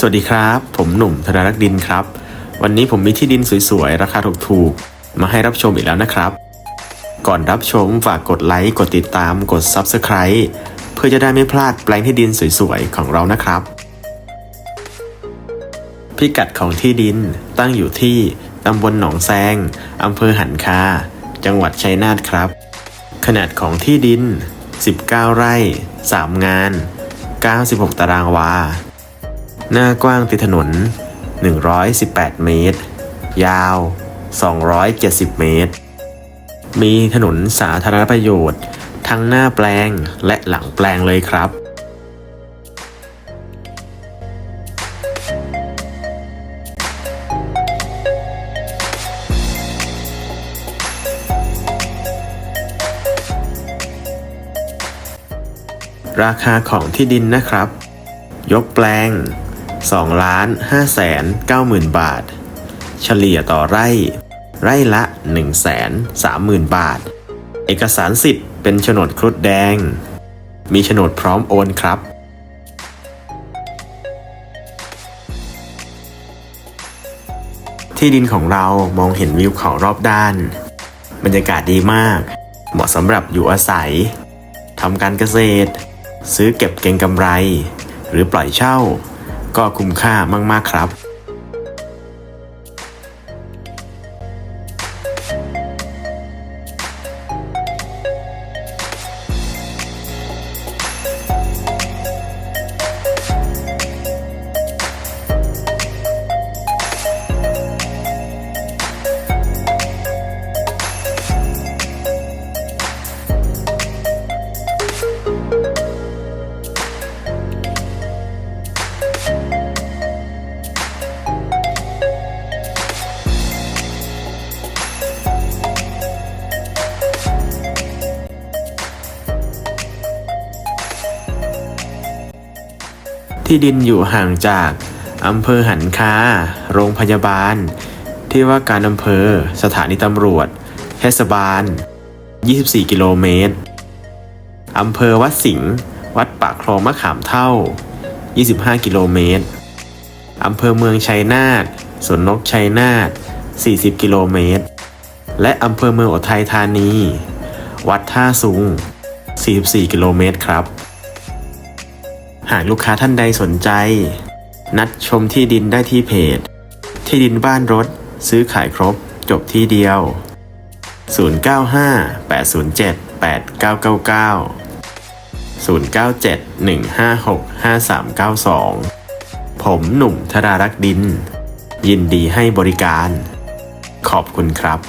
สวัสดีครับ ผมหนุ่มธนรักดินครับ วันนี้ผมมีที่ดินสวยๆ ราคาถูกๆ มาให้รับชมอีกแล้วนะครับ ก่อนรับชมฝากกดไลค์ กดติดตาม กด Subscribe เพื่อจะได้ไม่พลาดแปลงที่ดินสวยๆ ของเรานะครับ พิกัดของที่ดินตั้งอยู่ที่ตำบลหนองแซงอำเภอหันคา จังหวัดชัยนาทครับ ขนาดของที่ดิน 19 ไร่ 3 งาน 96 ตารางวา หน้ากว้างติดถนน 118 เมตร ยาว 270 เมตร มีถนนสาธารณประโยชน์ ทั้งหน้าแปลงและหลังแปลงเลยครับราคาของที่ดินนะครับ ยกแปลง 2ล้าน5แสน9หมื่นบาท เฉลี่ยต่อไร่ ไร่ละ1แสน3หมื่นบาท เอกสารสิทธิ์เป็นโฉนดครุฑแดง มีโฉนดพร้อมโอนครับที่ดินของเรามองเห็นวิวเขารอบด้าน บรรยากาศดีมาก เหมาะสำหรับอยู่อาศัยทำการเกษตร ซื้อเก็บเก็งกำไร หรือปล่อยเช่า ก็คุ้มค่ามากๆครับ ที่ดินอยู่ห่างจากอำเภอหันคา โรงพยาบาล ที่ว่าการอำเภอ สถานีตำรวจ เทศบาล 24 กิโลเมตร อำเภอวัดสิงห์วัดปากคลองมะขามเท่า 25 กิโลเมตร อำเภอเมืองชัยนาทสวนนกชัยนาท 40 กิโลเมตร และอำเภอเมืองอุทัยธานี วัดท่าสุง 44 กิโลเมตรครับ หากลูกค้าท่านใดสนใจ นัดชมที่ดินได้ที่เพจ ที่ดินบ้านรถ ซื้อขายครบ จบที่เดียว 095 807 8999 097 156 5392 ผมหนุ่มธรารักดิน ยินดีให้บริการ ขอบคุณครับ